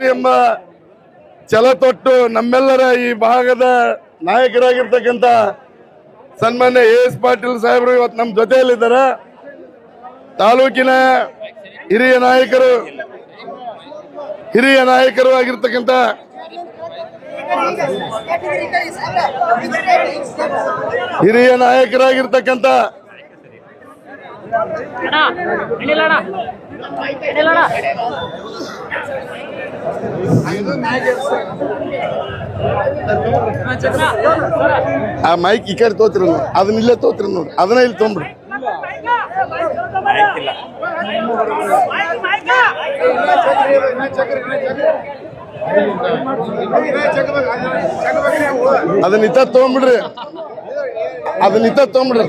ಎಂಬ ಛಲ ತೊಟ್ಟು ನಮ್ಮೆಲ್ಲರ ಈ ಭಾಗದ ನಾಯಕರಾಗಿರ್ತಕ್ಕಂಥ ಸನ್ಮಾನ್ಯ ಎ ಎಸ್ ಪಾಟೀಲ್ ಸಾಹೇಬರು ಇವತ್ತು ನಮ್ಮ ಜೊತೆಯಲ್ಲಿದ್ದಾರೆ. ತಾಲೂಕಿನ ಹಿರಿಯ ನಾಯಕರು ಹಿರಿಯ ನಾಯಕರು ಆಗಿರ್ತಕ್ಕಂಥ ಹಿರಿಯ ನಾಯಕರಾಗಿರ್ತಕ್ಕಂಥ ಆ ಮೈಕ್ ಈ ಕಡೆ ತೋತಿರ ಅದನ್ನ ಇಲ್ಲೇ ತೋತಿರ ನೋಡಿ ಅದನ್ನ ಇಲ್ಲಿ ತೊಂಬ್ರಿ ಅದನ್ನ ಇತ್ತ ತೊಗೊಂಬಿಡ್ರಿ ಅದನ್ನ ಇತ್ತ ತೊಗೊಂಬಿಡ್ರಿ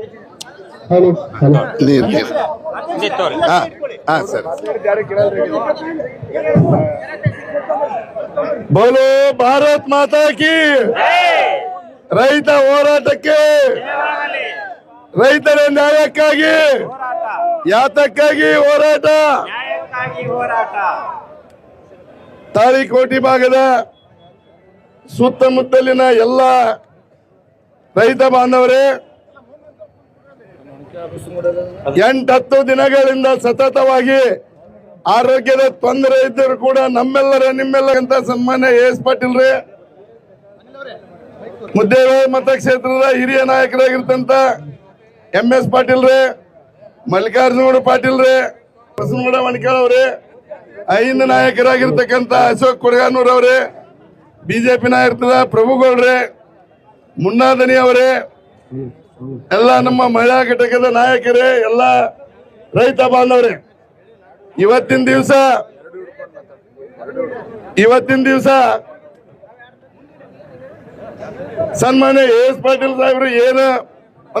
ನೀರ್ ನೀರು. ಹಾಂ ಹಾಂ ಸರಿ. ಬೋಲೋ ಭಾರತ್ ಮಾತಾ ಕಿ. ರೈತ ಹೋರಾಟಕ್ಕೆ ರೈತರ ನ್ಯಾಯಕ್ಕಾಗಿ ಯಾತಕ್ಕಾಗಿ ಹೋರಾಟ? ತಾಳಿಕೋಟಿ ಭಾಗದ ಸುತ್ತಮುತ್ತಲಿನ ಎಲ್ಲ ರೈತ ಬಾಂಧವರೇ ಎಂಟತ್ತು ದಿನಗಳಿಂದ ಸತತವಾಗಿ ಆರೋಗ್ಯದ ತೊಂದರೆ ಇದ್ದರೂ ಕೂಡ ನಮ್ಮೆಲ್ಲರ ನಿಮ್ಮೆಲ್ಲರಂತ ಸನ್ಮಾನ್ಯ ಎಸ್ ಪಾಟೀಲ್ ರೀ. ಮುದ್ದೇಬೇಳೆ ಮತಕ್ಷೇತ್ರದ ಹಿರಿಯ ನಾಯಕರಾಗಿರ್ತಂತ ಎಂ ಎಸ್ ಪಾಟೀಲ್ ರೀ, ಮಲ್ಲಿಕಾರ್ಜುನಗೌಡ ಪಾಟೀಲ್ ರೀ ಬಸನಗೌಡ ಮಣಿಕಾಳ್ ಅವ್ರಿ, ಐದು ನಾಯಕರಾಗಿರ್ತಕ್ಕಂಥ ಅಶೋಕ್ ಕೊಡಗಾನೂರ್ ಅವ್ರಿ, ಬಿಜೆಪಿ ನಾಯಕರ ಪ್ರಭುಗೌಡ್ರೆ, ಮುನ್ನಾದನಿ ಅವರೇ ಎಲ್ಲ ನಮ್ಮ ಮಹಿಳಾ ಘಟಕದ ನಾಯಕರೇ, ಎಲ್ಲ ರೈತ ಬಾಂಧವರೇ, ಇವತ್ತಿನ ದಿವಸ ಇವತ್ತಿನ ದಿವಸ ಸನ್ಮಾನ್ಯ ಎ ಎಸ್ ಪಾಟೀಲ್ ಸಾಹೇಬರು ಏನು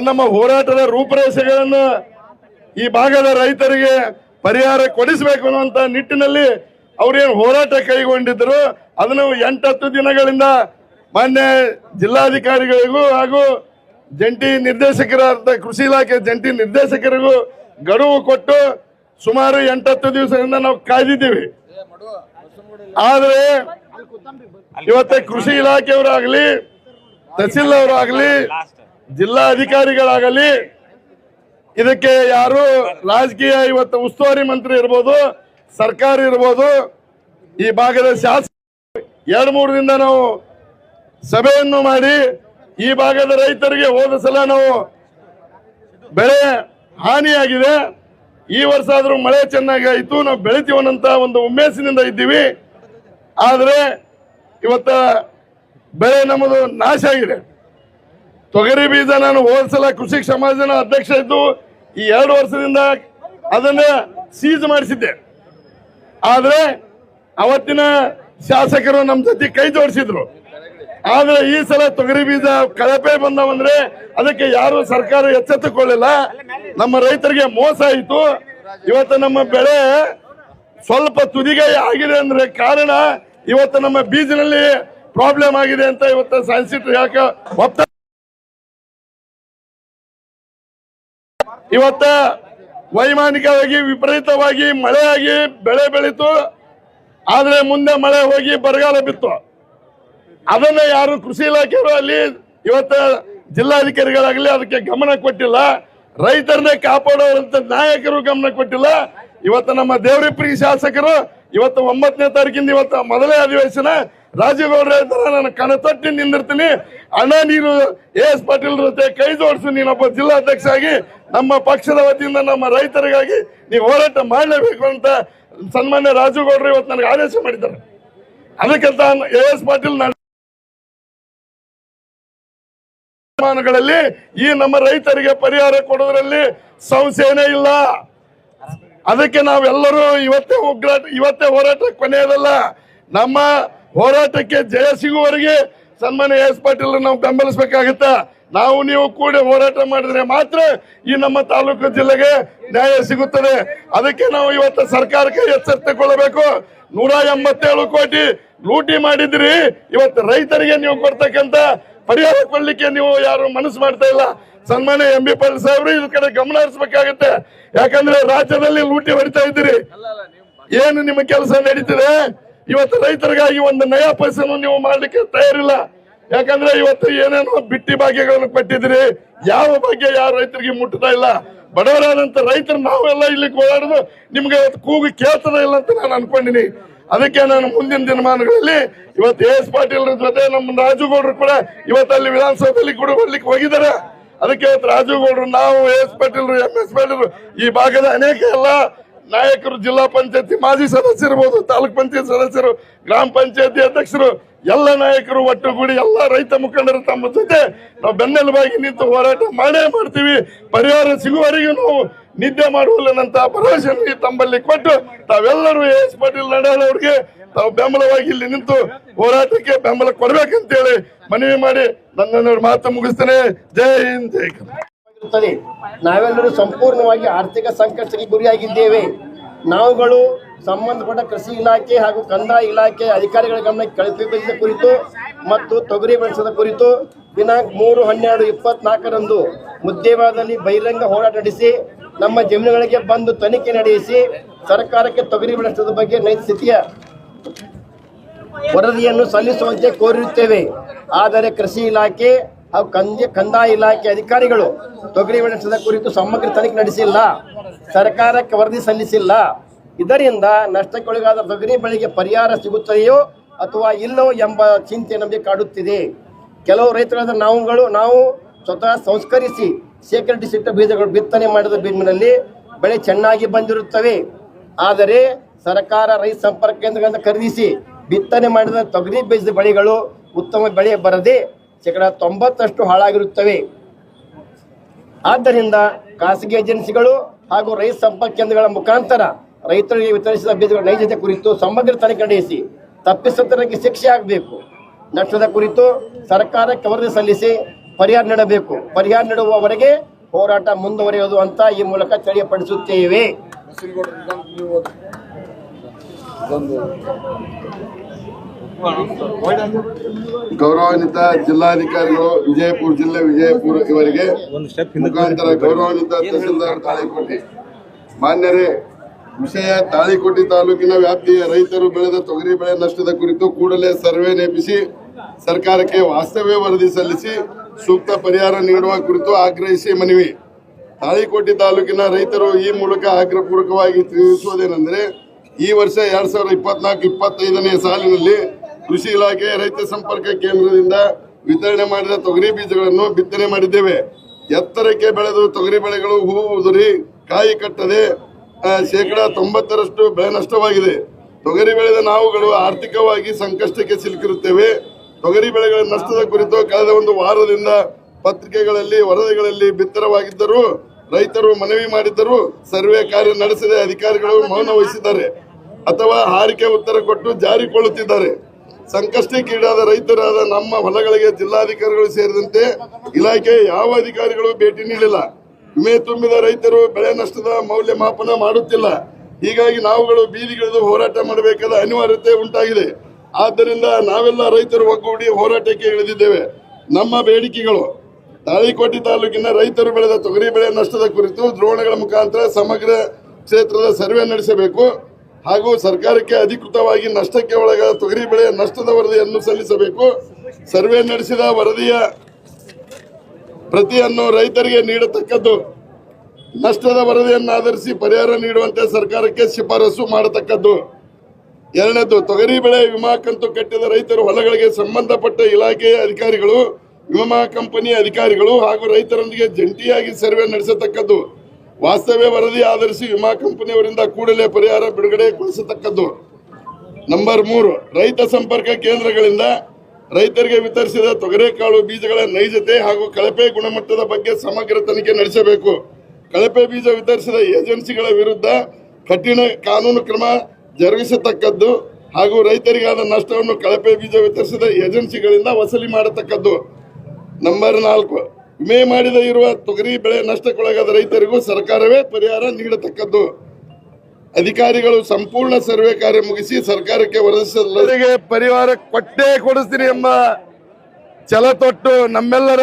ನಮ್ಮ ಹೋರಾಟದ ರೂಪರೇಷೆಗಳನ್ನು ಈ ಭಾಗದ ರೈತರಿಗೆ ಪರಿಹಾರ ಕೊಡಿಸಬೇಕು ಅನ್ನುವಂತ ನಿಟ್ಟಿನಲ್ಲಿ ಅವ್ರೇನು ಹೋರಾಟ ಕೈಗೊಂಡಿದ್ರು. ಅದನ್ನು ಎಂಟತ್ತು ದಿನಗಳಿಂದ ಮಾನ್ಯ ಜಿಲ್ಲಾಧಿಕಾರಿಗಳಿಗೂ ಹಾಗೂ ಜಂಟಿ ನಿರ್ದೇಶಕರ ಕೃಷಿ ಇಲಾಖೆ ಜಂಟಿ ನಿರ್ದೇಶಕರಿಗೂ ಗಡುವು ಕೊಟ್ಟು ಸುಮಾರು ಎಂಟತ್ತು ದಿವಸದಿಂದ ನಾವು ಕಾಯ್ದಿದ್ದೀವಿ. ಆದ್ರೆ ಇವತ್ತ ಕೃಷಿ ಇಲಾಖೆಯವರಾಗಲಿ ತಹಸೀಲ್ ಅವರಾಗಲಿ ಜಿಲ್ಲಾ ಅಧಿಕಾರಿಗಳಾಗಲಿ ಇದಕ್ಕೆ ಯಾರು ರಾಜಕೀಯ ಇವತ್ತು ಉಸ್ತುವಾರಿ ಮಂತ್ರಿ ಇರ್ಬೋದು, ಸರ್ಕಾರ ಇರ್ಬೋದು, ಈ ಭಾಗದ ಶಾಸಕ ಎರಡು ಮೂರು ದಿನ ನಾವು ಸಭೆಯನ್ನು ಮಾಡಿ ಈ ಭಾಗದ ರೈತರಿಗೆ ಹೋದ ಸಲ ನಾವು ಬೆಳೆ ಹಾನಿಯಾಗಿದೆ. ಈ ವರ್ಷ ಆದರೂ ಮಳೆ ಚೆನ್ನಾಗಿ ಆಯಿತು ನಾವು ಬೆಳಿತೀವನ್ನಂತ ಒಂದು ಹುಮ್ಮೇಸಿನಿಂದ ಇದ್ದೀವಿ. ಆದರೆ ಇವತ್ತ ಬೆಳೆ ನಮ್ಮದು ನಾಶ ಆಗಿದೆ. ತೊಗರಿ ಬೀಜ ನಾನು ಹೋದ ಸಲ ಕೃಷಿ ಸಮಾಜನ ಅಧ್ಯಕ್ಷ ಇದ್ದು ಈ ಎರಡು ವರ್ಷದಿಂದ ಅದನ್ನ ಸೀಜ್ ಮಾಡಿಸಿದ್ದೆ. ಆದರೆ ಅವತ್ತಿನ ಶಾಸಕರು ನಮ್ಮ ಜೊತೆ ಕೈ ಜೋಡಿಸಿದ್ರು. ಆದ್ರೆ ಈ ಸಲ ತೊಗರಿ ಬೀಜ ಕಳಪೆ ಬಂದವಂದ್ರೆ ಅದಕ್ಕೆ ಯಾರು ಸರ್ಕಾರ ಎಚ್ಚೆತ್ತುಕೊಳ್ಳಿಲ್ಲ. ನಮ್ಮ ರೈತರಿಗೆ ಮೋಸ ಆಯಿತು. ಇವತ್ತು ನಮ್ಮ ಬೆಳೆ ಸ್ವಲ್ಪ ತುದಿಗೆ ಆಗಿದೆ ಅಂದ್ರೆ ಕಾರಣ ಇವತ್ತು ನಮ್ಮ ಬೀಜನಲ್ಲಿ ಪ್ರಾಬ್ಲಮ್ ಆಗಿದೆ ಅಂತ ಇವತ್ತು ಸೈನ್ಸಿಟ್ ಯಾಕ ಒಪ್ತ ಇವತ್ತ ವೈಮಾನಿಕವಾಗಿ ವಿಪರೀತವಾಗಿ ಮಳೆಯಾಗಿ ಬೆಳೆ ಬೆಳೀತು. ಆದ್ರೆ ಮುಂದೆ ಮಳೆ ಹೋಗಿ ಬರಗಾಲ ಬಿತ್ತು. ಅದನ್ನ ಯಾರು ಕೃಷಿ ಇಲಾಖೆಯವರು ಅಲ್ಲಿ ಇವತ್ತ ಜಿಲ್ಲಾಧಿಕಾರಿಗಳಾಗಲಿ ಅದಕ್ಕೆ ಗಮನ ಕೊಟ್ಟಿಲ್ಲ. ರೈತರನ್ನೇ ಕಾಪಾಡೋರಂತ ನಾಯಕರು ಗಮನ ಕೊಟ್ಟಿಲ್ಲ. ಇವತ್ತು ನಮ್ಮ ದೇವರಿಪ್ರಿ ಶಾಸಕರು ಇವತ್ತು ಒಂಬತ್ತನೇ ತಾರೀಕಿಂದ ಇವತ್ತು ಮೊದಲೇ ಅಧಿವೇಶನ. ರಾಜೀವ್ಗೌಡ್ರ ನಾನು ಕಣ ತೊಟ್ಟಿ ನಿಂದಿರ್ತೀನಿ. ಅಣ್ಣ ನೀನು ಎ ಎಸ್ ಪಾಟೀಲ್ ಜೊತೆ ಕೈ ಜೋಡಿಸು. ನೀನೊಬ್ಬ ಜಿಲ್ಲಾಧ್ಯಕ್ಷ ಆಗಿ ನಮ್ಮ ಪಕ್ಷದ ವತಿಯಿಂದ ನಮ್ಮ ರೈತರಿಗಾಗಿ ನೀವು ಹೋರಾಟ ಮಾಡಲೇಬೇಕು ಅಂತ ಸನ್ಮಾನ್ಯ ರಾಜೀವ್ಗೌಡರು ಇವತ್ತು ನನಗೆ ಆದೇಶ ಮಾಡಿದ್ದಾರೆ. ಅದಕ್ಕಂತ ಎ ಎಸ್ ಪಾಟೀಲ್ ನಾನು ಗಳಲ್ಲಿ ಈ ನಮ್ಮ ರೈತರಿಗೆ ಪರಿಹಾರ ಕೊಡೋದ್ರಲ್ಲಿ ಸಂಶಯನೇ ಇಲ್ಲ. ಅದಕ್ಕೆ ನಾವೆಲ್ಲರೂ ಇವತ್ತೇ ಉಗ್ರಾಟ, ಇವತ್ತೇ ಹೋರಾಟ ಕೊನೆಯದಲ್ಲ. ನಮ್ಮ ಹೋರಾಟಕ್ಕೆ ಜಯ ಸಿಗುವವರೆಗೆ ಸನ್ಮಾನ್ಯ ಎಸ್ ಪಾಟೀಲ್ ನಾವು ಬೆಂಬಲಿಸಬೇಕಾಗತ್ತ? ನಾವು ನೀವು ಕೂಡಿ ಹೋರಾಟ ಮಾಡಿದ್ರೆ ಮಾತ್ರ ಈ ನಮ್ಮ ತಾಲೂಕು ಜಿಲ್ಲೆಗೆ ನ್ಯಾಯ ಸಿಗುತ್ತದೆ. ಅದಕ್ಕೆ ನಾವು ಇವತ್ತು ಸರ್ಕಾರಕ್ಕೆ ಎಚ್ಚೆತ್ತುಕೊಳ್ಳಬೇಕು ನೂರ ಎಂಬತ್ತೇಳು ಕೋಟಿ ಲೂಟಿ ಮಾಡಿದ್ರಿ. ಇವತ್ತು ರೈತರಿಗೆ ನೀವು ಕೊಡ್ತಕ್ಕಂತ ಪರಿಹಾರ ಕೊಡ್ಲಿಕ್ಕೆ ನೀವು ಯಾರು ಮನಸ್ಸು ಮಾಡ್ತಾ ಇಲ್ಲ. ಸನ್ಮಾನ್ಯ ಎಂ ಬಿ ಪಾಟೀಲ್ ಸಾಹೇಬ್ರು, ಇದ್ರ ಕಡೆ ಗಮನ ಹರಿಸಬೇಕಾಗತ್ತೆ. ಯಾಕಂದ್ರೆ ರಾಜ್ಯದಲ್ಲಿ ಲೂಟಿ ಹೊಡಿತಾ ಇದ್ದೀರಿ. ಏನು ನಿಮ್ಮ ಕೆಲಸ ನಡೀತಿದೆ? ಇವತ್ತು ರೈತರಿಗಾಗಿ ಒಂದು ನಯಾ ಪೈಸೆಯನ್ನು ನೀವು ಮಾಡ್ಲಿಕ್ಕೆ ತಯಾರಿಲ್ಲ. ಯಾಕಂದ್ರೆ ಇವತ್ತು ಏನೇನೋ ಬಿಟ್ಟಿ ಭಾಗ್ಯಗಳನ್ನು ಕೊಟ್ಟಿದ್ರಿ ಯಾವ ಭಾಗ್ಯ ಯಾವ ರೈತರಿಗೆ ಮುಟ್ಟುತ್ತಾ ಇಲ್ಲ. ಬಡವರಾದಂತ ರೈತರು ನಾವೆಲ್ಲ ಇಲ್ಲಿ ಓಡಾಡೋದು ನಿಮ್ಗೆ ಕೂಗು ಕೇಳ್ತದ ಇಲ್ಲ ಅಂತ ನಾನು ಅನ್ಕೊಂಡಿನಿ. ಅದಕ್ಕೆ ನಾನು ಮುಂದಿನ ದಿನಮಾನಗಳಲ್ಲಿ ಇವತ್ತು ಎಸ್ ಪಾಟೀಲ್ ಜೊತೆ ನಮ್ಮ ರಾಜುಗೌಡರು ಕೂಡ ಇವತ್ತಲ್ಲಿ ವಿಧಾನಸೌಧದಲ್ಲಿ ಕೂಡ ಬರ್ಲಿಕ್ಕೆ ಹೋಗಿದ್ದಾರೆ. ಅದಕ್ಕೆ ಇವತ್ತು ರಾಜುಗೌಡರು, ನಾವು S Patil M S Patil ಈ ಭಾಗದ ಅನೇಕ ಎಲ್ಲ ನಾಯಕರು, ಜಿಲ್ಲಾ ಪಂಚಾಯತಿ ಮಾಜಿ ಸದಸ್ಯರಿರ್ಬೋದು, ತಾಲೂಕ್ ಪಂಚಾಯತ್ ಸದಸ್ಯರು, ಗ್ರಾಮ ಪಂಚಾಯತಿ ಅಧ್ಯಕ್ಷರು, ಎಲ್ಲ ನಾಯಕರು ಒಟ್ಟುಗೂಡಿ ಎಲ್ಲ ರೈತ ಮುಖಂಡರು ತಮ್ಮ ಜೊತೆ ನಾವು ಬೆನ್ನೆಲುಬಾಗಿ ನಿಂತು ಹೋರಾಟ ಮಾಡೇ ಮಾಡ್ತೀವಿ. ಪರಿಹಾರ ಸಿಗುವವರೆಗೂ ನಾವು ನಿದ್ದೆ ಮಾಡುವಲ್ಲನಂತ ಭರವಸೆ ತಮ್ಮಲ್ಲಿ ಕೊಟ್ಟು ತಾವೆಲ್ಲರೂ ಎಸ್ ಪಾಟೀಲ್ ನಡಾಳ್ ಅವ್ರಿಗೆ ತಾವು ಬೆಂಬಲವಾಗಿ ಇಲ್ಲಿ ನಿಂತು ಹೋರಾಟಕ್ಕೆ ಬೆಂಬಲ ಕೊಡ್ಬೇಕಂತೇಳಿ ಮನವಿ ಮಾಡಿ ನನ್ನ ಮಾತು ಮುಗಿಸ್ತೇನೆ. ಜೈ ಹಿಂದ್, ಜೈ ನಾವೆಲ್ಲರೂ ಸಂಪೂರ್ಣವಾಗಿ ಆರ್ಥಿಕ ಸಂಕಷ್ಟಕ್ಕೆ ಗುರಿಯಾಗಿದ್ದೇವೆ. ನಾವುಗಳು ಸಂಬಂಧಪಟ್ಟ ಕೃಷಿ ಇಲಾಖೆ ಹಾಗೂ ಕಂದಾಯ ಇಲಾಖೆ ಅಧಿಕಾರಿಗಳ ಗಮನಕ್ಕೆ ಕಳಿಸಿದ ಕುರಿತು ಮತ್ತು ತೊಗರಿ ಬೆಳೆಸದ ಕುರಿತು ದಿನಾಂಕ ಮೂರು ಹನ್ನೆರಡು ಇಪ್ಪತ್ನಾಲ್ಕರಂದು ಮುದ್ದೇವಾದಲ್ಲಿ ಬಹಿರಂಗ ಹೋರಾಟ ನಡೆಸಿ ನಮ್ಮ ಜಮೀನುಗಳಿಗೆ ಬಂದು ತನಿಖೆ ನಡೆಸಿ ಸರ್ಕಾರಕ್ಕೆ ತೊಗರಿ ಬೆಳೆಸದ ಬಗ್ಗೆ ನೈಜ ಸ್ಥಿತಿಯ ವರದಿಯನ್ನು ಸಲ್ಲಿಸುವಂತೆ ಕೋರಿರುತ್ತೇವೆ. ಆದರೆ ಕೃಷಿ ಇಲಾಖೆ ಹಾಗೂ ಕಂದ, ಕಂದಾಯ ಇಲಾಖೆ ಅಧಿಕಾರಿಗಳು ತೊಗರಿ ಬೆಳೆಸದ ಕುರಿತು ಸಮಗ್ರ ತನಿಖೆ ನಡೆಸಿಲ್ಲ. ಸರ್ಕಾರಕ್ಕೆ ವರದಿ ಸಲ್ಲಿಸಿಲ್ಲ. ಇದರಿಂದ ನಷ್ಟಕ್ಕೊಳಗಾದ ತೊಗರಿ ಬೆಳೆಗೆ ಪರಿಹಾರ ಸಿಗುತ್ತದೆಯೋ ಅಥವಾ ಇಲ್ಲೋ ಎಂಬ ಚಿಂತೆ ನಮಗೆ ಕಾಡುತ್ತಿದೆ. ಕೆಲವು ರೈತರಾದ ನಾವುಗಳು, ನಾವು ಸ್ವತಃ ಸಂಸ್ಕರಿಸಿ ಶೇಖರಿಸಿಟ್ಟ ಬೀಜಗಳು ಬಿತ್ತನೆ ಮಾಡಿದ ಬೀಜಿನಲ್ಲಿ ಬೆಳೆ ಚೆನ್ನಾಗಿ ಬಂದಿರುತ್ತವೆ. ಆದರೆ ಸರ್ಕಾರ ರೈತ ಸಂಪರ್ಕ ಕೇಂದ್ರಗಳನ್ನು ಖರೀದಿಸಿ ಬಿತ್ತನೆ ಮಾಡಿದ ತೊಗರಿ ಬೀಜದ ಬೆಳೆಗಳು ಉತ್ತಮ ಬೆಳೆ ಬರದೆ ಶೇಕಡ ತೊಂಬತ್ತಷ್ಟು ಹಾಳಾಗಿರುತ್ತವೆ. ಆದ್ದರಿಂದ ಖಾಸಗಿ ಏಜೆನ್ಸಿಗಳು ಹಾಗೂ ರೈತ ಸಂಪರ್ಕ ಕೇಂದ್ರಗಳ ಮುಖಾಂತರ ರೈತರಿಗೆ ವಿತರಿಸಿದ ಬೀಜಗಳ ನೈಜತೆ ಕುರಿತು ಸಮಗ್ರ ತನಿಖೆ ನಡೆಸಿ ತಪ್ಪಿಸತರಿಗೆ ಶಿಕ್ಷೆ ಆಗಬೇಕು. ನಷ್ಟದ ಕುರಿತು ಸರ್ಕಾರಕ್ಕೆ ವರದಿ ಸಲ್ಲಿಸಿ ಪರಿಹಾರ ನೀಡಬೇಕು. ಪರಿಹಾರ ನೀಡುವವರೆಗೆ ಹೋರಾಟ ಮುಂದುವರಿಯೋದು ಅಂತ ಈ ಮೂಲಕ ತಿಳಿಯಪಡಿಸುತ್ತೇವೆ. ಗೌರವಾನ್ವಿತ ಜಿಲ್ಲಾಧಿಕಾರಿಗಳು ವಿಜಯಪುರ ಜಿಲ್ಲೆ ವಿಜಯಪುರ ಇವರಿಗೆ ಮುಖಾಂತರ ಗೌರವಾನ್ವಿತ ತಹಸೀಲ್ದಾರ್ ತಾಳಿಕೋಟೆ ಮಾನ್ಯರೇ, ವಿಷಯ ತಾಳಿಕೋಟೆ ತಾಲೂಕಿನ ವ್ಯಾಪ್ತಿಯ ರೈತರು ಬೆಳೆದ ತೊಗರಿ ಬೆಳೆ ನಷ್ಟದ ಕುರಿತು ಕೂಡಲೇ ಸರ್ವೆ ನೇಪಿಸಿ, ಸರ್ಕಾರಕ್ಕೆ ವಾಸ್ತವ್ಯ ವರದಿ ಸಲ್ಲಿಸಿ ಸೂಕ್ತ ಪರಿಹಾರ ನೀಡುವ ಕುರಿತು ಆಗ್ರಹಿಸಿ ಮನವಿ. ತಾಳಿಕೋಟೆ ತಾಲೂಕಿನ ರೈತರು ಈ ಮೂಲಕ ಆಗ್ರಹಪೂರ್ವಕವಾಗಿ ತಿಳಿಸುವುದೇನೆಂದರೆ, ಈ ವರ್ಷ ಎರಡ್ ಸಾವಿರದ ಇಪ್ಪತ್ನಾಲ್ಕು, ಇಪ್ಪತ್ತೈದನೇ ಸಾಲಿನಲ್ಲಿ ಕೃಷಿ ಇಲಾಖೆ ರೈತ ಸಂಪರ್ಕ ಕೇಂದ್ರದಿಂದ ವಿತರಣೆ ಮಾಡಿದ ತೊಗರಿ ಬೀಜಗಳನ್ನು ಬಿತ್ತನೆ ಮಾಡಿದ್ದೇವೆ. ಎತ್ತರಕ್ಕೆ ಬೆಳೆದು ತೊಗರಿ ಬೆಳೆಗಳು ಹೂವು ಉದುರಿ ಕಾಯಿ ಕಟ್ಟದೆ ಶೇಕಡಾ ತೊಂಬತ್ತರಷ್ಟು ಬೆಳೆ ನಷ್ಟವಾಗಿದೆ. ತೊಗರಿ ಬೆಳೆದ ನಾವುಗಳು ಆರ್ಥಿಕವಾಗಿ ಸಂಕಷ್ಟಕ್ಕೆ ಸಿಲುಕಿರುತ್ತೇವೆ. ತೊಗರಿ ಬೆಳೆಗಳ ನಷ್ಟದ ಕುರಿತು ಕಳೆದ ಒಂದು ವಾರದಿಂದ ಪತ್ರಿಕೆಗಳಲ್ಲಿ, ವರದಿಗಳಲ್ಲಿ ಬಿತ್ತರವಾಗಿದ್ದರೂ ರೈತರು ಮನವಿ ಮಾಡಿದ್ದರೂ ಸರ್ವೆ ಕಾರ್ಯ ನಡೆಸದೆ ಅಧಿಕಾರಿಗಳು ಮೌನ ವಹಿಸಿದ್ದಾರೆ ಅಥವಾ ಹಾರಿಕೆ ಉತ್ತರ ಕೊಟ್ಟು ಜಾರಿಕೊಳ್ಳುತ್ತಿದ್ದಾರೆ. ಸಂಕಷ್ಟಕ್ಕೀಡಾದ ರೈತರಾದ ನಮ್ಮ ಹೊಲಗಳಿಗೆ ಜಿಲ್ಲಾಧಿಕಾರಿಗಳು ಸೇರಿದಂತೆ ಇಲಾಖೆ ಯಾವ ಅಧಿಕಾರಿಗಳು ಭೇಟಿ ನೀಡಿಲ್ಲ. ವಿಮೆ ತುಂಬಿದ ರೈತರು ಬೆಳೆ ನಷ್ಟದ ಮೌಲ್ಯಮಾಪನ ಮಾಡುತ್ತಿಲ್ಲ. ಹೀಗಾಗಿ ನಾವುಗಳು ಬೀದಿಗಿಳಿದು ಹೋರಾಟ ಮಾಡಬೇಕಾದ ಅನಿವಾರ್ಯತೆ ಉಂಟಾಗಿದೆ. ಆದ್ದರಿಂದ ನಾವೆಲ್ಲ ರೈತರು ಒಗ್ಗೂಡಿ ಹೋರಾಟಕ್ಕೆ ಇಳಿದಿದ್ದೇವೆ. ನಮ್ಮ ಬೇಡಿಕೆಗಳು, ತಾಳಿಕೋಟೆ ತಾಲೂಕಿನ ರೈತರು ಬೆಳೆದ ತೊಗರಿ ಬೆಳೆ ನಷ್ಟದ ಕುರಿತು ದ್ರೋಣಗಳ ಮುಖಾಂತರ ಸಮಗ್ರ ಕ್ಷೇತ್ರದ ಸರ್ವೆ ನಡೆಸಬೇಕು ಹಾಗೂ ಸರ್ಕಾರಕ್ಕೆ ಅಧಿಕೃತವಾಗಿ ನಷ್ಟಕ್ಕೆ ಒಳಗಾದ ತೊಗರಿ ಬೆಳೆ ನಷ್ಟದ ವರದಿಯನ್ನು ಸಲ್ಲಿಸಬೇಕು. ಸರ್ವೆ ನಡೆಸಿದ ವರದಿಯ ಪ್ರತಿಯನ್ನು ರೈತರಿಗೆ ನೀಡತಕ್ಕದ್ದು, ನಷ್ಟದ ವರದಿಯನ್ನು ಆಧರಿಸಿ ಪರಿಹಾರ ನೀಡುವಂತೆ ಸರ್ಕಾರಕ್ಕೆ ಶಿಫಾರಸು ಮಾಡತಕ್ಕದ್ದು. ಎರಡನೇದು, ತೊಗರಿ ಬೆಳೆ ವಿಮಾ ಕಂತು ಕಟ್ಟಿದ ರೈತರು ಹೊಲಗಳಿಗೆ ಸಂಬಂಧಪಟ್ಟ ಇಲಾಖೆಯ ಅಧಿಕಾರಿಗಳು, ವಿಮಾ ಕಂಪನಿಯ ಅಧಿಕಾರಿಗಳು ಹಾಗೂ ರೈತರೊಂದಿಗೆ ಜಂಟಿಯಾಗಿ ಸರ್ವೆ ನಡೆಸತಕ್ಕದ್ದು. ವಾಸ್ತವ್ಯ ವರದಿ ಆಧರಿಸಿ ವಿಮಾ ಕಂಪನಿಯವರಿಂದ ಕೂಡಲೇ ಪರಿಹಾರ ಬಿಡುಗಡೆಗೊಳಿಸತಕ್ಕದ್ದು. ನಂಬರ್ ಮೂರು, ರೈತ ಸಂಪರ್ಕ ಕೇಂದ್ರಗಳಿಂದ ರೈತರಿಗೆ ವಿತರಿಸಿದ ತೊಗರೆಕಾಳು ಬೀಜಗಳ ನೈಜತೆ ಹಾಗೂ ಕಳಪೆ ಗುಣಮಟ್ಟದ ಬಗ್ಗೆ ಸಮಗ್ರ ತನಿಖೆ ನಡೆಸಬೇಕು. ಕಳಪೆ ಬೀಜ ವಿತರಿಸಿದ ಏಜೆನ್ಸಿಗಳ ವಿರುದ್ಧ ಕಠಿಣ ಕಾನೂನು ಕ್ರಮ ಜರುಗಿಸತಕ್ಕದ್ದು ಹಾಗೂ ರೈತರಿಗಾದ ನಷ್ಟವನ್ನು ಕಳಪೆ ಬೀಜ ವಿತರಿಸಿದ ಏಜೆನ್ಸಿಗಳಿಂದ ವಸೂಲಿ ಮಾಡತಕ್ಕದ್ದು. ನಂಬರ್ ನಾಲ್ಕು, ವಿಮೆ ಮಾಡಿದ ಇರುವ ತೊಗರಿ ಬೆಳೆ ನಷ್ಟಕ್ಕೊಳಗಾದ ರೈತರಿಗೂ ಸರ್ಕಾರವೇ ಪರಿಹಾರ ನೀಡತಕ್ಕದ್ದು. ಅಧಿಕಾರಿಗಳು ಸಂಪೂರ್ಣ ಸರ್ವೆ ಕಾರ್ಯ ಮುಗಿಸಿ ಸರ್ಕಾರಕ್ಕೆ ವರದಿಸಲು ಪರಿಹಾರ ಕೊಟ್ಟೇ ಕೊಡಿಸ್ತೀನಿ ಎಂಬ ಛಲ ತೊಟ್ಟು ನಮ್ಮೆಲ್ಲರ